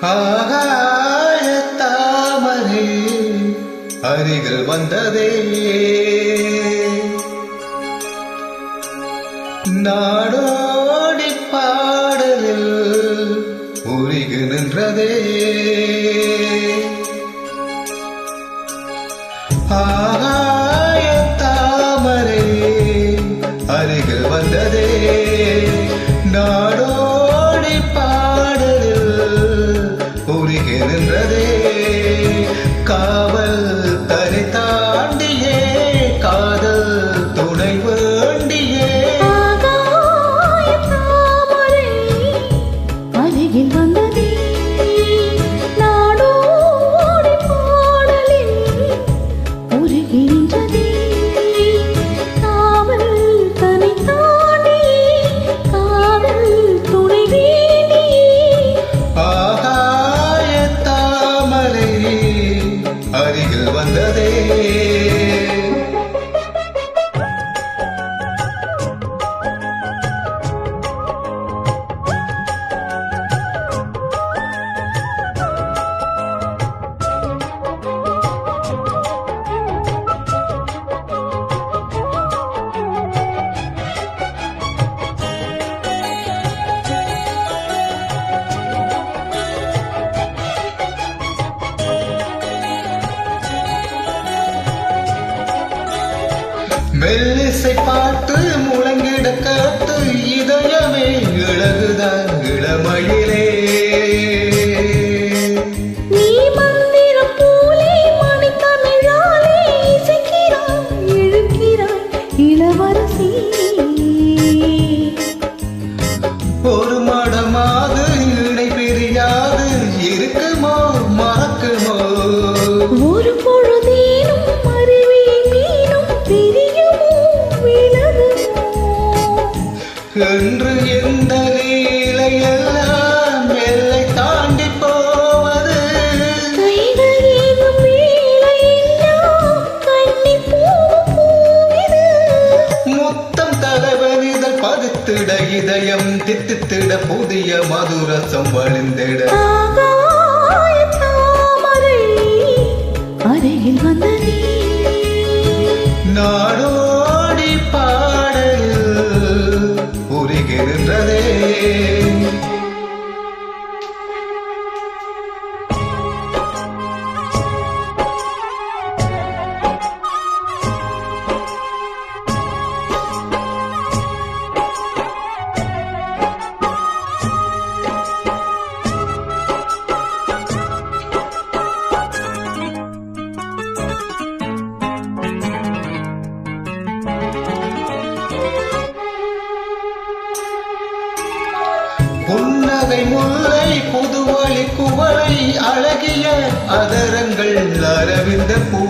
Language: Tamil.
ஆகாய தாமரை அருகில் வந்ததே. நாடோடி பாடலில் உருகி நின்றதே. ஆ அருகில் வந்ததே. மெல்லிசை பாட்டு முழங்கிட காட்டு இதயமே இழகுதான் இளமயிலே. இதயம் தித்தித்திட புதிய மதுரசம் வழிந்திட. அருகில் வந்த நீ. முல்லை புதுவழி குவளை அழகிய அதரங்கள் அரவிந்த பூ.